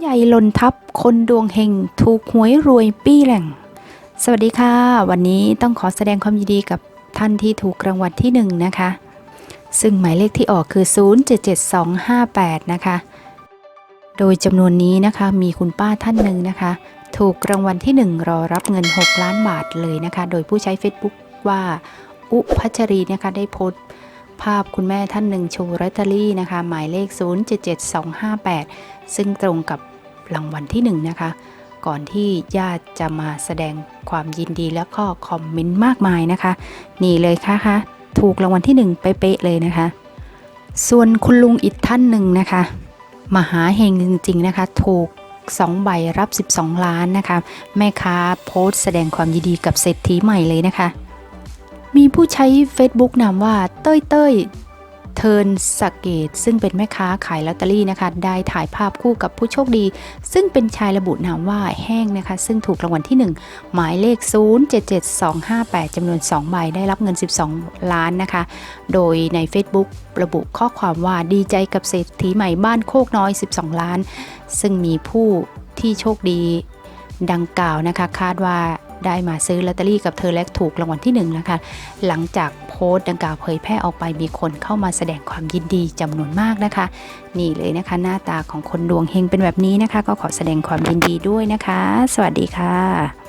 ใหญ่หล่นทับคนดวงเฮงถูกหวยรวยปี้แหล่ง สวัสดีค่ะ วันนี้ต้องขอแสดงความยินดีกับท่านที่ถูกรางวัลที่หนึ่งนะคะ ซึ่งหมายเลขที่ออกคือ 077258 นะคะ โดยจำนวนนี้นะคะมีคุณป้าท่านหนึ่งนะคะ ถูกรางวัลที่ 1 รอรับเงิน 6 ล้านบาทเลยนะคะ โดยผู้ใช้ Facebook ว่า อุพัชรีนะคะได้โพสต์ ภาพคุณแม่ท่านหนึ่งชว์ลอตเตอรี่นะคะ หมายเลข 077258 ซึ่งตรงกับรางวัลที่ 1 นะคะ ก่อนที่ญาติจะมาแสดงความยินดีแล้วก็คอมเมนต์มากมายนะคะ นี่เลยค่ะคะถูกรางวัลที่ 1 เป๊ะเลยนะคะ ส่วนคุณลุงอีกท่านหนึ่งนะคะ มหาเฮงจริง ๆ นะคะ ถูก2ใบรับ 12 ล้านนะคะ แม่ค้าโพสต์แสดงความยินดีกับเศรษฐีใหม่เลยนะคะ มีผู้ใช้ Facebook นามว่าเต้ยเต้ยเทิร์นสเกต ซึ่งเป็นแม่ค้าขายลอตเตอรี่นะคะ ได้ถ่ายภาพคู่กับผู้โชคดี ซึ่งเป็นชายระบุนามว่าแห้งนะคะ ซึ่งถูกรางวัลที่ 1 หมายเลข 077258จำนวน 2 ใบได้รับเงิน 12 ล้านนะคะ โดยใน Facebook ระบุข้อความว่าดีใจกับเศรษฐีใหม่บ้านโคกน้อย 12 ล้าน ซึ่งมีผู้ที่โชคดีดังกล่าวนะคะ คาดว่า ได้มาซื้อลอตเตอรี่กับเธอและถูกรางวัลที่1นะคะหลังจากโพสต์ดังกล่าวเผยแพร่ออกไปมีคนเข้ามาแสดงความยินดีจำนวนมากนะคะ นี่เลยนะคะ หน้าตาของคนดวงเฮงเป็นแบบนี้นะคะ ก็ขอแสดงความยินดีด้วยนะคะ สวัสดีค่ะ